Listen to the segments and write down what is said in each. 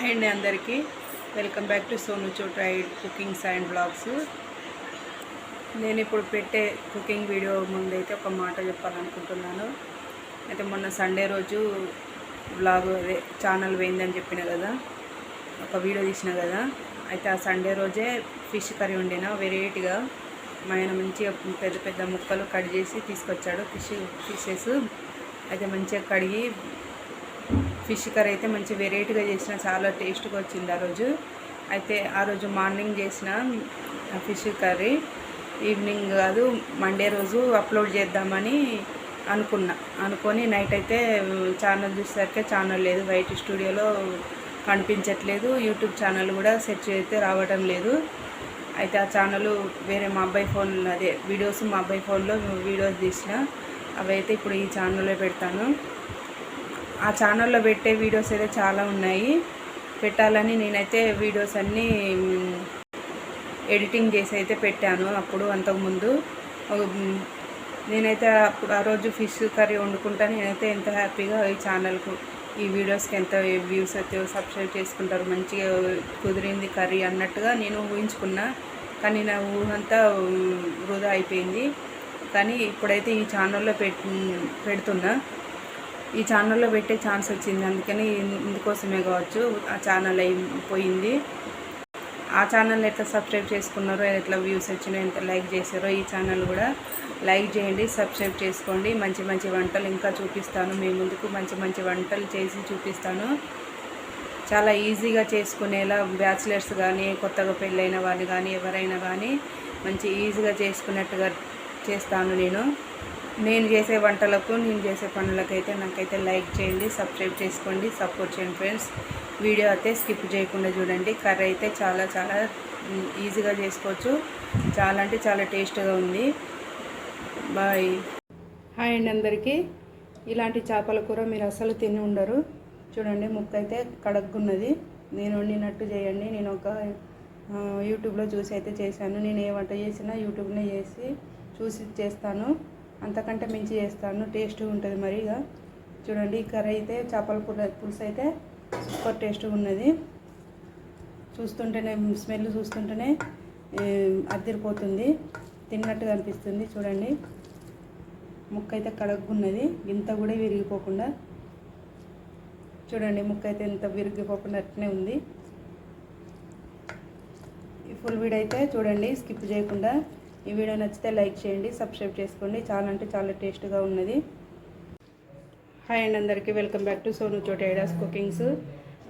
Hi అండి అందరికీ. Welcome back to Sonu చోట్రైడ్ కుకింగ్స్ అండ్ బ్లాగ్స్ నేను ఇప్పుడు పెట్టే కుకింగ్ వీడియో ముందు అయితే ఒక మాట చెప్పాలనుకుంటున్నాను. అయితే మొన్న సండే రోజు బ్లాగ్ అదే ఛానల్ పోయిందని చెప్పిన కదా? ఒక వీడియో తీసిన కదా? అయితే ఆ సండే రోజే ఫిష్ కర్రీ వండిన వెరైటీగా మా ఆయన మంచిగా పెద్ద పెద్ద ముక్కలు కట్ చేసి తీసుకొచ్చాడు ఫిష్ ఫిషెస్ అయితే మంచిగా కడిగి ఫిష్ కర్రీ అయితే మంచి వెరైటీగా చేసిన చాలా టేస్ట్గా వచ్చింది ఆ రోజు. అయితే ఆ రోజు మార్నింగ్ చేసిన ఫిష్ కర్రీ ఈవినింగ్ కాదు మండే రోజు అప్లోడ్ చేద్దామని అనుకున్నా. అనుకొని నైట్ అయితే ఛానల్ చూసేసరికి ఛానల్ లేదు వైట్ స్టూడియోలో కనిపించట్లేదు యూట్యూబ్ ఛానల్ కూడా సెర్చ్ అయితే రావటం లేదు. అయితే ఆ ఛానల్ వేరే మా అబ్బాయి ఫోన్ అదే వీడియోస్ మా అబ్బాయి ఫోన్లో వీడియోస్ తీసిన అవి అయితే ఇప్పుడు ఈ ఛానల్లో పెడతాను. ఆ ఛానల్లో పెట్టే వీడియోస్ అయితే చాలా ఉన్నాయి. పెట్టాలని నేనైతే వీడియోస్ అన్నీ ఎడిటింగ్ చేసి అయితే పెట్టాను అప్పుడు అంతకుముందు. నేనైతే అప్పుడు ఆ రోజు ఫిష్ కర్రీ వండుకుంటా నేనైతే ఎంత హ్యాపీగా ఈ ఛానల్కు ఈ వీడియోస్కి ఎంత వ్యూస్ అయితే సబ్స్క్రైబ్ చేసుకుంటారు మంచిగా కుదిరింది కర్రీ అన్నట్టుగా నేను ఊహించుకున్నా. కానీ నా ఊహంతా వృధా అయిపోయింది. కానీ ఇప్పుడైతే ఈ ఛానల్లో పెడుతున్నా. ఈ ఛానల్లో పెట్టే ఛాన్స్ వచ్చింది. అందుకని ఇందుకోసమే కావచ్చు ఆ ఛానల్ అయిపోయింది ఆ ఛానల్ ఎట్లా సబ్స్క్రైబ్ చేసుకున్నారో ఎట్లా వ్యూస్ వచ్చినాయో ఎంత లైక్ చేశారో ఈ ఛానల్ కూడా లైక్ చేయండి సబ్స్క్రైబ్ చేసుకోండి. మంచి మంచి వంటలు ఇంకా చూపిస్తాను. మీ ముందుకు మంచి మంచి వంటలు చేసి చూపిస్తాను. చాలా ఈజీగా చేసుకునేలా బ్యాచిలర్స్ కానీ కొత్తగా పెళ్ళైన వాళ్ళు కానీ ఎవరైనా కానీ మంచి ఈజీగా చేసుకున్నట్టుగా చేస్తాను నేను. నేను చేసే వంటలకు నేను చేసే పనులకైతే నాకైతే లైక్ చేయండి సబ్స్క్రైబ్ చేసుకోండి సపోర్ట్ చేయండి ఫ్రెండ్స్. వీడియో అయితే స్కిప్ చేయకుండా చూడండి. కర్రీ అయితే చాలా చాలా ఈజీగా చేసుకోవచ్చు. చాలా అంటే చాలా టేస్ట్గా ఉంది. బాయ్. హాయ్ అండి అందరికీ. ఇలాంటి చేపల కూర మీరు అసలు తిని ఉండరు. చూడండి ముక్క అయితే కడగ్గున్నది నేను వండినట్టు చేయండి. నేను ఒక యూట్యూబ్లో చూసి అయితే చేశాను. నేను ఏ వంట చేసినా యూట్యూబ్నే చేసి చూసి చేస్తాను. అంతకంటే మించి చేస్తాను టేస్ట్గా ఉంటుంది మరిగా చూడండి ఈ కర్రీ అయితే చేపల కూర పులుసు అయితే సూపర్ టేస్ట్గా ఉన్నది. చూస్తుంటేనే స్మెల్ చూస్తుంటేనే అద్దరిపోతుంది అదిరిపోతుంది. తిన్నట్టుగా అనిపిస్తుంది. చూడండి ముక్క అయితే కడగ్గున్నది. ఇంత కూడా విరిగిపోకుండా. చూడండి ముక్క అయితే ఎంత విరిగిపోకుండా అట్నే ఉంది. ఫుల్ వీడియో అయితే చూడండి స్కిప్ చేయకుండా. ఈ వీడియో నచ్చితే లైక్ చేయండి సబ్స్క్రైబ్ చేసుకోండి. చాలా అంటే చాలా టేస్ట్గా ఉన్నది. హాయ్ అండ్ అందరికీ. Welcome back to Sonu చోటేడాస్ cookings.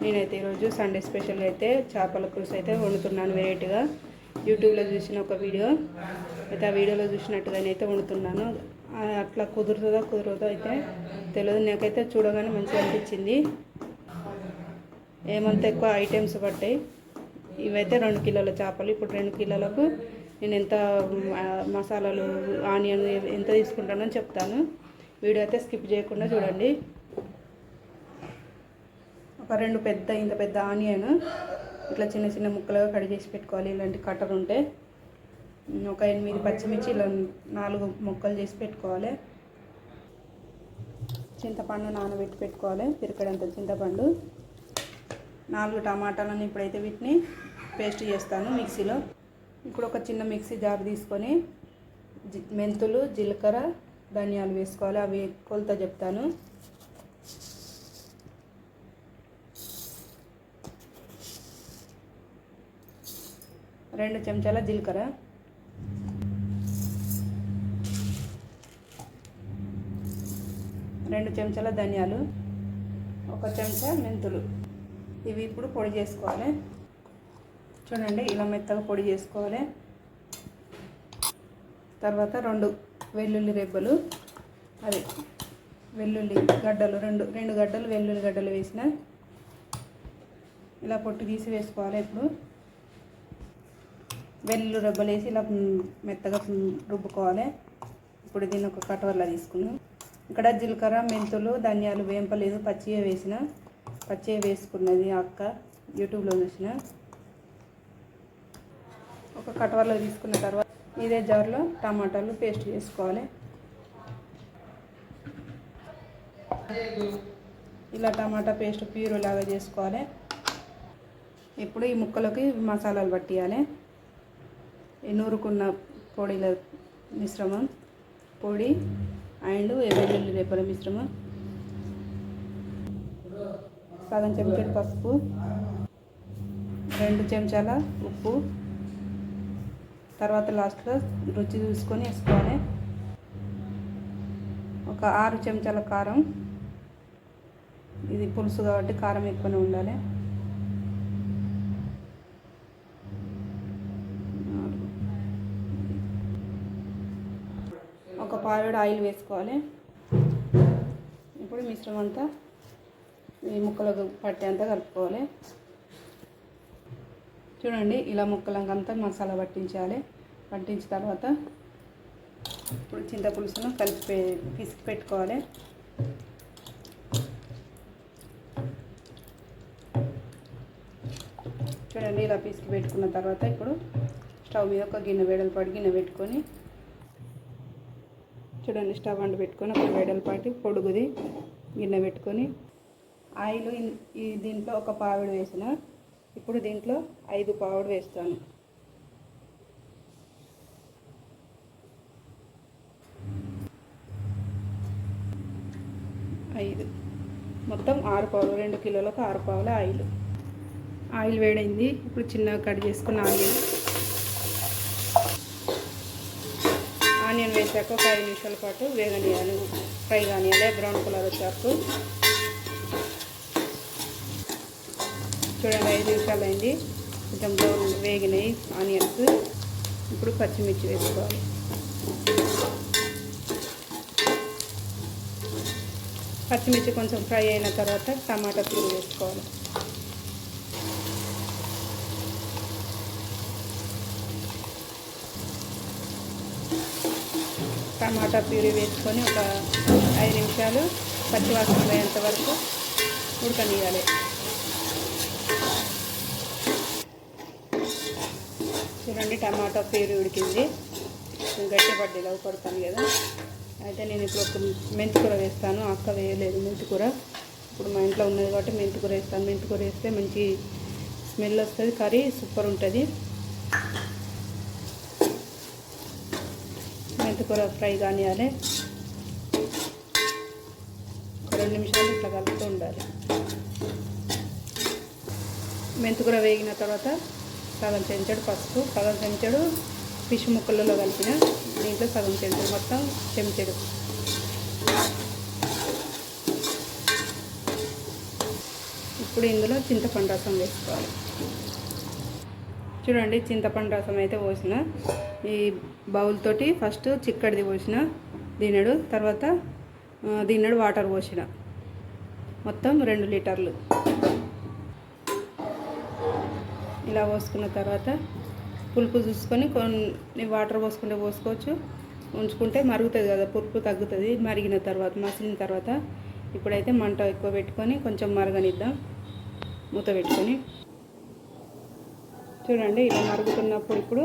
నేనైతే ఈరోజు సండే స్పెషల్ అయితే చేపల పులుసు అయితే వండుతున్నాను వెరైటీగా. యూట్యూబ్లో చూసిన ఒక వీడియో. అయితే ఆ వీడియోలో చూసినట్టుగానే అయితే వండుతున్నాను. అట్లా కుదురుతుందో కుదరదో అయితే తెలియదు నాకైతే చూడగానే మంచిగా అనిపించింది. ఏమంత ఎక్కువ ఐటమ్స్ పట్టాయి ఇవైతే రెండు కిలోల చేపలు ఇప్పుడు రెండు కిలోలకు నేను ఎంత మసాలాలు ఆనియన్ ఎంత తీసుకుంటానో చెప్తాను. వీడియో అయితే స్కిప్ చేయకుండా చూడండి. ఒక రెండు పెద్ద ఇంత పెద్ద ఆనియన్ ఇట్లా చిన్న చిన్న ముక్కలుగా కట్ చేసి పెట్టుకోవాలి. ఇలాంటి కట్టర్ ఉంటే ఒక ఎనిమిది పచ్చిమిర్చి ఇలా నాలుగు ముక్కలు చేసి పెట్టుకోవాలి. చింతపండు నానబెట్టి పెట్టుకోవాలి. పిరికడంత చింతపండు. నాలుగు టమాటాలను ఇప్పుడైతే వీటిని పేస్ట్ చేస్తాను మిక్సీలో. ఇప్పుడు ఒక చిన్న మిక్సీ జార్ తీసుకొని జి- మెంతులు జీలకర్ర ధనియాలు వేసుకోవాలి. అవి కొలత చెప్తాను. రెండు చెంచాల జీలకర్ర. రెండు చెంచాల ధనియాలు. ఒక చెంచా మెంతులు. ఇవి ఇప్పుడు పొడి చేసుకోవాలి. చూడండి ఇలా మెత్తగా పొడి చేసుకోవాలి. తర్వాత రెండు వెల్లుల్లి రెబ్బలు అదే వెల్లుల్లి గడ్డలు రెండు రెండు గడ్డలు వెల్లుల్లి గడ్డలు వేసిన. ఇలా పొట్టు తీసి వేసుకోవాలి ఇప్పుడు. వెల్లుల్లి రెబ్బలు వేసి ఇలా మెత్తగా రుబ్బుకోవాలి. ఇప్పుడు దీన్ని ఒక కటవర్లా తీసుకున్నాం ఇక్కడ జీలకర్ర మెంతులు ధనియాలు వేంపలేదు పచ్చిగా వేసిన పచ్చిగా వేసుకున్నది అక్క యూట్యూబ్లో చూసిన. ఒక కటవర్లో తీసుకున్న తర్వాత ఇదే జార్లో టమాటాలు పేస్ట్ చేసుకోవాలి. ఇలా టమాటా పేస్ట్ ప్యూర్ లాగా చేసుకోవాలి. ఇప్పుడు ఈ ముక్కలకి మసాలాలు పట్టియాలి. ఈ నూరుకున్న పొడిల మిశ్రమం పొడి అండ్ వెల్లుల్లి రేపల మిశ్రమం సగం చెంచాడు పసుపు రెండు చెంచాల ఉప్పు తర్వాత లాస్ట్లో రుచి చూసుకొని వేసుకోవాలి ఒక ఆరు చెంచాల కారం. ఇది పులుసు కాబట్టి కారం ఎక్కువనే ఉండాలి. ఒక పావేడు ఆయిల్ వేసుకోవాలి. ఇప్పుడు మిశ్రమం అంతా ఈ ముక్కలకు పట్టేంత కలుపుకోవాలి. చూడండి ఇలా ముక్కలంకంతా మసాలా పట్టించాలి. పట్టించిన తర్వాత ఇప్పుడు చింతపులుసును కలిపి పిసికి పెట్టుకోవాలి. చూడండి ఇలా పిసికి పెట్టుకున్న తర్వాత ఇప్పుడు స్టవ్ మీద ఒక గిన్నె వేడలపాటి గిన్నె పెట్టుకొని చూడండి స్టవ్ అంటు పెట్టుకొని ఒక వేడలపాటి పొడుగుది గిన్నె పెట్టుకొని ఆయిల్ ఈ దీంట్లో ఒక పావిడి వేసిన ఇప్పుడు దీంట్లో ఐదు పావుడు వేస్తాను. ఐదు. మొత్తం ఆరు పావులు రెండు కిలోలకు ఆరు పావుల ఆయిల్. ఆయిల్ వేడైంది. ఇప్పుడు చిన్నగా కట్ చేసుకున్న ఆనియన్. ఆనియన్ వేసాక ఒక ఐదు నిమిషాల పాటు వేగనియాలి. ఫ్రై కానియాలి. బ్రౌన్ కలర్ వచ్చాక చూడండి ఐదు నిమిషాలు అయింది. కొంచెం బ్రౌన్ వేగినాయి ఆనియన్స్. ఇప్పుడు పచ్చిమిర్చి వేసుకోవాలి. పచ్చిమిర్చి కొంచెం ఫ్రై అయిన తర్వాత టమాటా పూలు వేసుకోవాలి. టమాటా ప్యూరీ వేసుకొని ఒక ఐదు నిమిషాలు పచ్చివాసన పోయేంత వరకు ఉడకనియాలి చూడండి టమాటా ప్యూరీ ఉడికింది. కొంచెం గట్టి లవ్ పడతాను కదా. అయితే నేను ఇప్పుడు ఒక మెంతికూర వేస్తాను. అక్క వేయలేదు మెంతికూర ఇప్పుడు మా ఇంట్లో ఉన్నది కాబట్టి మెంతికూర వేస్తాను. మెంతికూర వేస్తే మంచి స్మెల్ వస్తుంది కర్రీ సూపర్ ఉంటుంది. మెంతికూర ఫ్రై కానియాలి. ఒక రెండు నిమిషాలు ఇట్లా కలుపుతూ ఉండాలి. మెంతికూర వేగిన తర్వాత సగం చెంచాడు పసుపు సగం చెంచాడు ఫిష్ ముక్కలలో కలిపిన దీంట్లో సగం చెంచాడు మొత్తం చెంచడు ఇప్పుడు ఇందులో చింతపండు రసం వేసుకోవాలి. చూడండి చింతపండు రసం అయితే పోసిన. ఈ బౌల్ తోటి ఫస్ట్ చిక్కడిది పోసిన దీనడు తర్వాత ఆ, దీనడు వాటర్ పోసిన. మొత్తం రెండు లీటర్లు. ఇలా పోసుకున్న తర్వాత పులుపు చూసుకొని కొన్ని వాటర్ పోసుకుంటే పోసుకోవచ్చు. ఉంచుకుంటే మరుగుతుంది కదా పులుపు తగ్గుతుంది. మరిగిన తర్వాత మసిలిన తర్వాత ఇప్పుడైతే మంట ఎక్కువ పెట్టుకొని కొంచెం మరగనిద్దాం. మూత పెట్టుకొని. చూడండి ఇలా మరుగుతున్నప్పుడు ఇప్పుడు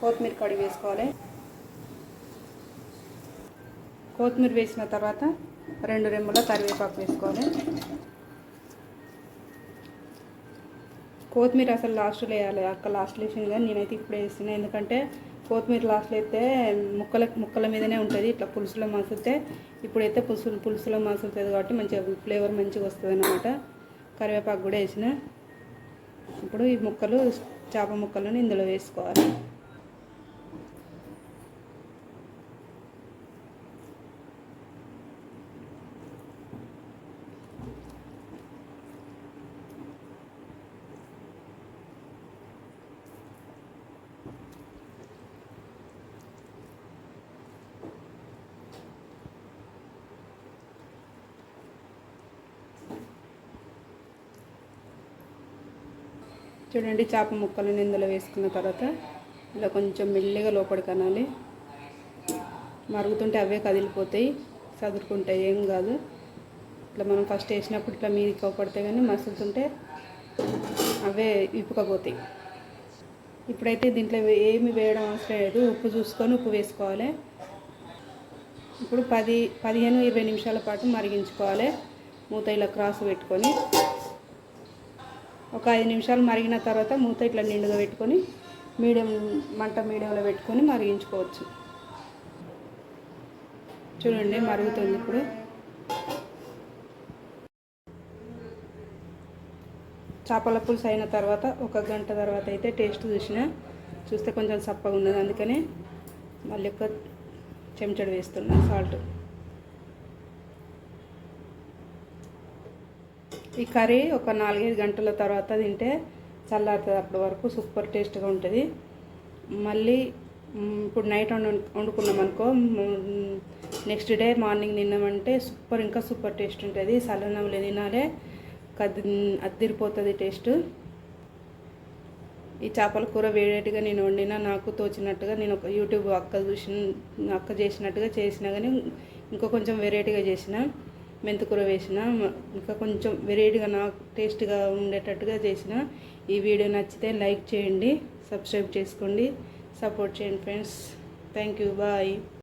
కొత్తిమీర కడిగి వేసుకోవాలి. కొత్తిమీర వేసిన తర్వాత రెండు రెమ్మల కరివేపాకు వేసుకోవాలి. కొత్తిమీర అసలు లాస్ట్లో వేయాలి. అక్క లాస్ట్లో వేసింది కానీ నేనైతే ఇప్పుడే వేస్తున్నాను ఎందుకంటే కొత్తిమీర లాస్ట్లో అయితే ముక్కల ముక్కల మీదనే ఉంటుంది. ఇట్లా పులుసులో మసిలితే ఇప్పుడైతే పులుసు పులుసులో మసులుతుంది కాబట్టి మంచిగా ఫ్లేవర్ మంచిగా వస్తుంది అనమాట కరివేపాకు కూడా వేసిన. ఇప్పుడు ఈ ముక్కలు చేప ముక్కలను ఇందులో వేసుకోవాలి. చూడండి చేప ముక్కలను ఇందులో వేసుకున్న తర్వాత ఇలా కొంచెం మెల్లిగా లోపలికి అనాలి మరుగుతుంటే అవే కదిలిపోతాయి చదురుకుంటాయి ఏం కాదు. ఇట్లా మనం ఫస్ట్ వేసినప్పుడు ఇట్లా మీది కోపడతాయి కానీ మసులుతుంటే అవే ఇప్పుకపోతాయి. ఇప్పుడైతే దీంట్లో ఏమి వేయడం అవసరం లేదు ఉప్పు చూసుకొని ఉప్పు వేసుకోవాలి. ఇప్పుడు పది పదిహేను ఇరవై నిమిషాల పాటు మరిగించుకోవాలి. మూత ఇలా క్రాస్ పెట్టుకొని ఒక ఐదు నిమిషాలు మరిగిన తర్వాత మూత ఇట్లా నిండుగా పెట్టుకొని మీడియం మంట మీడియంలో పెట్టుకొని మరిగించుకోవచ్చు. చూడండి మరుగుతుంది ఇప్పుడు. చేపల పులుసు అయిన తర్వాత ఒక గంట తర్వాత అయితే టేస్ట్ చూసిన చూస్తే కొంచెం సప్పగా ఉన్నది. అందుకనే మళ్ళీ ఒక చెంచడు వేస్తున్నా సాల్ట్. ఈ కర్రీ ఒక నాలుగైదు గంటల తర్వాత తింటే చల్లారుతుంది అప్పటి వరకు సూపర్ టేస్ట్గా ఉంటుంది. మళ్ళీ ఇప్పుడు నైట్ వండు వండుకున్నాం అనుకో నెక్స్ట్ డే మార్నింగ్ తిన్నామంటే సూపర్ ఇంకా సూపర్ టేస్ట్ ఉంటుంది. సలనంలో తినాలే కది అద్దిరిపోతుంది టేస్ట్. ఈ చేపల కూర వేడేట్టుగా నేను వండినా నాకు తోచినట్టుగా నేను ఒక యూట్యూబ్ అక్క చూసిన అక్క చేసినట్టుగా చేసినా కానీ ఇంకా కొంచెం వెరైటీగా చేసిన. మెంతికూర వేసిన ఇంకా కొంచెం వెరైటీగా నాకు టేస్ట్గా ఉండేటట్టుగా చేసిన ఈ వీడియో నచ్చితే లైక్ చేయండి సబ్స్క్రైబ్ చేసుకోండి సపోర్ట్ చేయండి ఫ్రెండ్స్. Thank you bye.